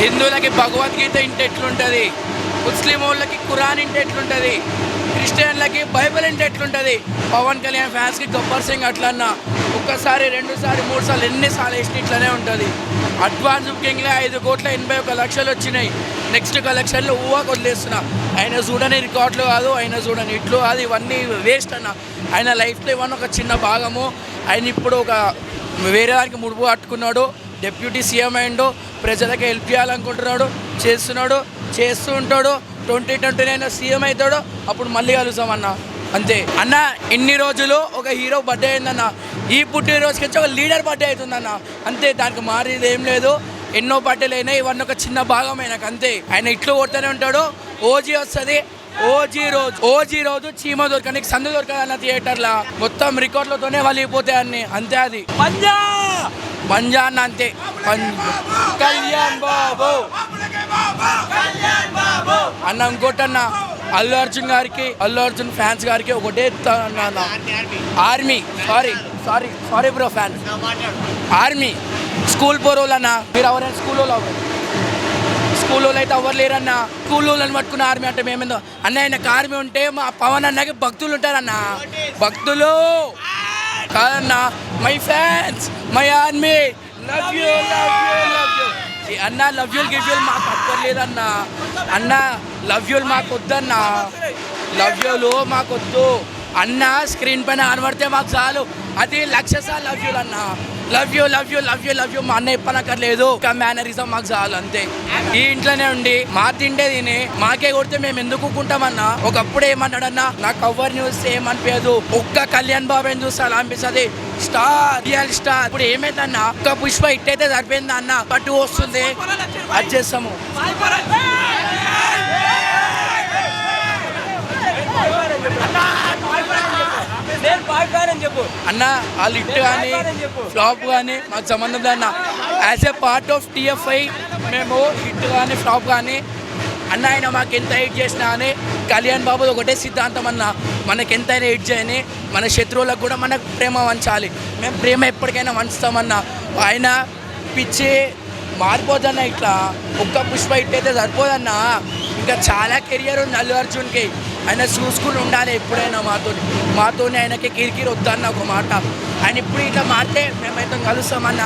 హిందువులకి భగవద్గీత ఇంటి ఎట్లుంటుంది? ముస్లిం వాళ్ళకి ఖురాన్ ఇంటి ఎట్లుంటుంది? క్రిస్టియన్లకి బైబిల్ ఇంటి ఎట్లుంటుంది? పవన్ కళ్యాణ్ ఫ్యాన్స్కి గబ్బర్ సింగ్ అట్లన్నా ఒక్కసారి రెండుసారి మూడు సార్లు ఎన్నిసార్లు వేసిన ఇట్లనే ఉంటుంది. అడ్వాన్స్ బుకింగ్లో ఐదు కోట్ల ఎనభై ఒక లక్షలు వచ్చినాయి. నెక్స్ట్ కలెక్షన్లు ఊహకు వదిలేస్తున్నా ఆయన చూడని రికార్డులు కాదు ఆయన చూడని ఇట్లు కాదు ఇవన్నీ వేస్ట్ అన్న. ఆయన లైఫ్లో ఇవన్నీ ఒక చిన్న భాగము. ఆయన ఇప్పుడు ఒక వేరే దానికి ముడుపు కట్టుకున్నాడు. డిప్యూటీ సీఎం అయిండు. ప్రజలకు హెల్ప్ చేయాలనుకుంటున్నాడు చేస్తున్నాడు చేస్తూ ఉంటాడు. ట్వంటీ ట్వంటీ నైన్ సీఎం అవుతాడు. అప్పుడు మళ్ళీ కలుస్తామన్న అంతే. అన్న ఇన్ని రోజులు ఒక హీరో బర్త్డే అయిందన్న. ఈ పుట్టినరోజుకి వచ్చి ఒక లీడర్ బర్త్డే అవుతుందన్న. అంతే దానికి మారేది ఏం లేదు. ఎన్నో బర్త్డేలు అయినాయి ఇవన్నీ ఒక చిన్న భాగం ఆయనకు అంతే. ఆయన ఇట్లు కొడుతూనే ఉంటాడు. ఓజీ వస్తుంది. ఓజీ రోజు ఓజీ రోజు చీమ దొరకడానికి సందు దొరకదన్న థియేటర్లో మొత్తం రికార్డులతోనే వలిగిపోతాయి అన్ని. అంతే అది. పంజా! పంజా అన్న అంతే పం- కళ్యాణ్ బాబు. అన్న ఇంకోటన్న అల్లు అర్జున్ గారికి అల్లు అర్జున్ ఫ్యాన్స్ గారికి ఒకటే అన్న army. Sorry sorry sorry bro fan army. School పోరోళ్ళు అన్న మీరు ఎవరైనా స్కూల్ వాళ్ళు స్కూల్ వాళ్ళు అయితే ఎవరు లేరన్న? స్కూల్ వాళ్ళని పట్టుకున్న ఆర్మీ అంటే మేమేందో అన్న ఆయనకు ఆర్మీ ఉంటే మా పవన్ అన్నకి భక్తులు ఉంటారన్న. భక్తులు. కాదన్నా my fans my army love you love you love you అన్న లవ్ యూల్ గివ్ యూల్ మాకు అక్కర్లేదన్న అన్న లవ్ యూల్ మాకు వద్దన్న లవ్ యూలు మాకు వద్దు అన్న స్క్రీన్ పైన కనబడితే మాకు చాలు. అది లక్ష సార్లు లవ్ యూల్ అన్న love you love you love you love you మా అన్న చెప్పనక్కర్లేదు. ఒక మేనరిజం మాకు చాలు అంతే. ఈ ఇంట్లోనే ఉండి మా తిండే తిని మాకే కొడితే మేము ఎందుకు ఊరుకుంటామన్నా ఒకప్పుడు ఏమన్నాడన్నా నాకు కవర్ న్యూస్ ఏమనిపించదు ఒక్క కళ్యాణ్ బాబు చూస్తే అలా అనిపిస్తుంది? Star real star. ఇప్పుడు ఏమైందన్నా ఒక్క పుష్ప ఇట్టయితే సరిపోయిందా అన్న? పట్టు వస్తుంది. అది చేస్తాము నేను బాయ్ ఫ్యాన్ అని చెప్పు అన్న వాళ్ళు హిట్ కానీ ఫ్లాప్ కానీ మాకు సంబంధం లేదు అన్న. As a part of TFI మేము హిట్ కానీ ఫ్లాప్ కానీ అన్న ఆయన మాకు ఎంత హిట్ చేసినా అని కళ్యాణ్ బాబు ఒకటే సిద్ధాంతం అన్న. మనకి ఎంతైనా హిట్ చేయని మన శత్రువులకు కూడా మనకు ప్రేమ వంచాలి. మేము ప్రేమ ఎప్పటికైనా వంచుతామన్న ఆయన పిచ్చి మారిపోదన్న ఇట్లా. ఒక్క పుష్ప హిట్ అయితే సరిపోదన్న. ఇంకా చాలా కెరియర్ ఉంది అల్లు అర్జున్కి. ఆయన చూసుకుని ఉండాలి ఎప్పుడైనా మాతో మాతోనే ఆయనకి కిరికిరి వద్దన్న ఒక మాట. ఆయన ఇప్పుడు ఇట్లా మారితే మేమైతే కలుస్తామన్న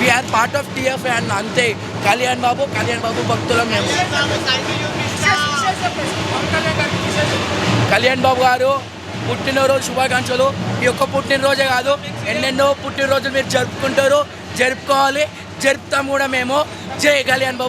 we are part of TF అన్న అంతే. కళ్యాణ్ బాబు కళ్యాణ్ బాబు భక్తులం మేము. కళ్యాణ్ బాబు గారు పుట్టినరోజు శుభాకాంక్షలు. ఈ యొక్క పుట్టినరోజే కాదు ఎన్నెన్నో పుట్టినరోజులు మీరు జరుపుకుంటారు. జరుపుకోవాలి జరుపుతాం కూడా మేము. జై కళ్యాణ్ బాబు.